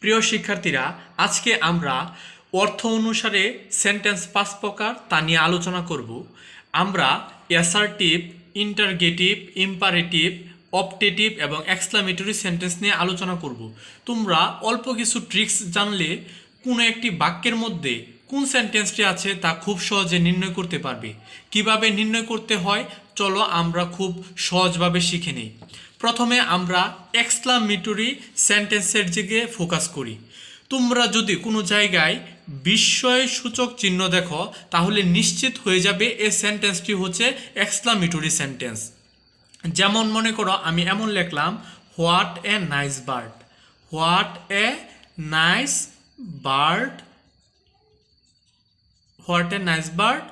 প্রিয় শিক্ষার্থীরা, আজকে আমরা অর্থ অনুসারে সেন্টেন্স পাঁচ প্রকার তা নিয়ে আলোচনা করব। আমরা অ্যাসার্টিভ, ইন্টারগেটিভ, ইম্পারেটিভ, অপটেটিভ এবং এক্সক্লামেটরি সেন্টেন্স নিয়ে আলোচনা করব। তোমরা অল্প কিছু ট্রিক্স জানলে কোনো একটি বাক্যের মধ্যে কোন সেন্টেন্সটি আছে তা খুব সহজে নির্ণয় করতে পারবে। কীভাবে নির্ণয় করতে হয়? চলো আমরা খুব সহজভাবে শিখে নিই। প্রথমে আমরা এক্সক্লামেটরি সেন্টেন্সের দিকে ফোকাস করি। তোমরা যদি কোনো জায়গায় বিস্ময় সূচক চিহ্ন দেখো, তাহলে নিশ্চিত হয়ে যাবে এই সেন্টেন্সটি হচ্ছে এক্সক্লামেটরি সেন্টেন্স। যেমন মনে করো, আমি এমন লিখলাম, what a nice bird? What a nice bird? What a nice bird?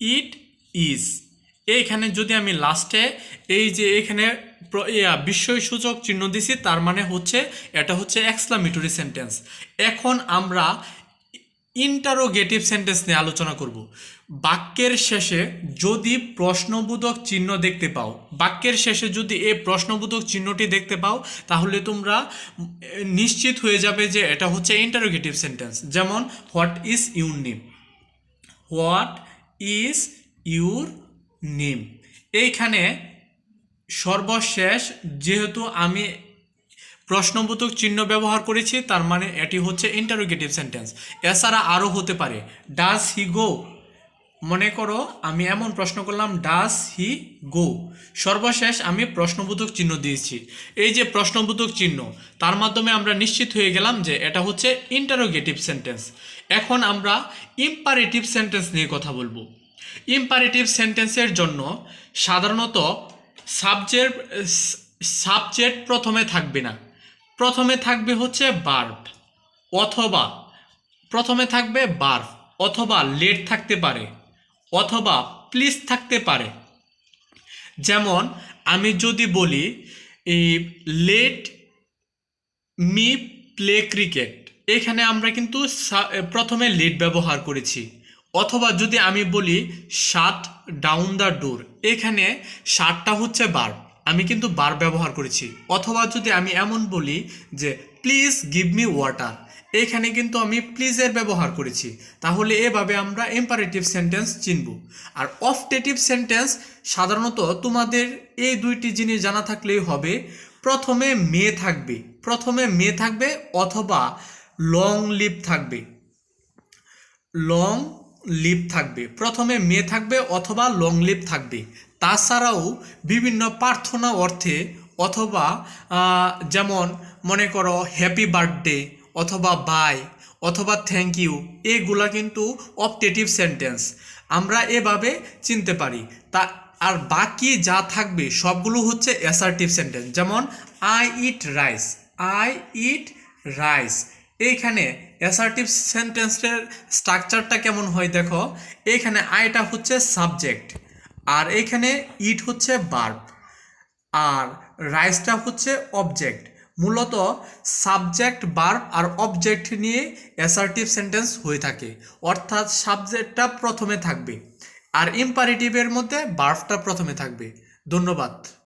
It is. এইখানে যদি আমি লাস্টে এই যে এখানে ইয়া, বিস্ময়সূচক চিহ্ন দিছি তার মানে হচ্ছে এটা হচ্ছে এক্সক্লামেটরি সেন্টেন্স এখন আমরা ইন্টারোগেটিভ সেন্টেন্স নিয়ে আলোচনা করব। বাক্যের শেষে যদি প্রশ্নবোধক চিহ্ন দেখতে পাও বাক্যের শেষে যদি এই প্রশ্নবোধক চিহ্নটি দেখতে পাও তাহলে তোমরা নিশ্চিত হয়ে যাবে যে এটা হচ্ছে ইন্টারোগেটিভ সেন্টেন্স যেমন what is your name what is your name. এইখানে সর্বশেষ যেহেতু আমি প্রশ্নবোধক চিহ্ন ব্যবহার করেছি, তার মানে এটি হচ্ছে ইন্টারোগেটিভ সেন্টেন্স এছাড়া আরও হতে পারে। ডাস হি গো মনে করো, আমি এমন প্রশ্ন করলাম ডাস হি গো সর্বশেষ আমি প্রশ্নবোধক চিহ্ন দিয়েছি। এই যে প্রশ্নবোধক চিহ্ন, তার মাধ্যমে আমরা নিশ্চিত হয়ে গেলাম যে এটা হচ্ছে ইন্টারোগেটিভ সেন্টেন্স এখন আমরা ইম্পারেটিভ সেন্টেন্স নিয়ে কথা বলব। ইম্পারেটিভ সেন্টেন্সের জন্য সাধারণত সাবজেক্ট সাবজেক্ট প্রথমে থাকবে না। প্রথমে থাকবে হচ্ছে বার্ব অথবা প্রথমে থাকবে বার্ব অথবা লেট থাকতে পারে অথবা প্লিজ থাকতে পারে। যেমন আমি যদি বলি লেট মি প্লে ক্রিকেট এখানে আমরা কিন্তু প্রথমে লেট ব্যবহার করেছি। অথবা যদি আমি বলি শাট ডাউন দ্য ডোর এখানে শার্টটা হচ্ছে বার আমি কিন্তু বার ব্যবহার করেছি। অথবা যদি আমি এমন বলি যে প্লিজ গিভ মি ওয়াটার এখানে কিন্তু আমি প্লিজের ব্যবহার করেছি। তাহলে এভাবে আমরা এম্পারেটিভ সেন্টেন্স চিনব। আর অফটেটিভ সেন্টেন্স সাধারণত তোমাদের এই দুইটি জিনিস জানা থাকলেই হবে। প্রথমে মে থাকবে। প্রথমে মে থাকবে অথবা লং লিভ থাকবে। লং লিভ থাকবে। প্রথমে মে থাকবে অথবা লং লিভ থাকবে। তাছাড়াও বিভিন্ন প্রার্থনা অর্থে অথবা যেমন মনে করো হ্যাপি বার্থডে অথবা বাই অথবা থ্যাংক ইউ, এগুলা কিন্তু অপটেটিভ সেন্টেন্স। আমরা এভাবে চিনতে পারি। তা, আর বাকি যা থাকবে সবগুলো হচ্ছে অ্যাসার্টিভ সেন্টেন্স। যেমন I eat rice I eat rice এইখানে অ্যাসার্টিভ সেন্টেন্সের স্ট্রাকচারটা কেমন হয় দেখো? এইখানে আইটা হচ্ছে সাবজেক্ট আর এইখানে ইট হচ্ছে বার্ব আর রাইসটা হচ্ছে অবজেক্ট মূলত সাবজেক্ট বার্ব আর অবজেক্ট নিয়ে অ্যাসার্টিভ সেন্টেন্স হয়ে থাকে। অর্থাৎ সাবজেক্টটা প্রথমে থাকবে আর ইম্পারেটিভের মধ্যে বার্বটা প্রথমে থাকবে। ধন্যবাদ।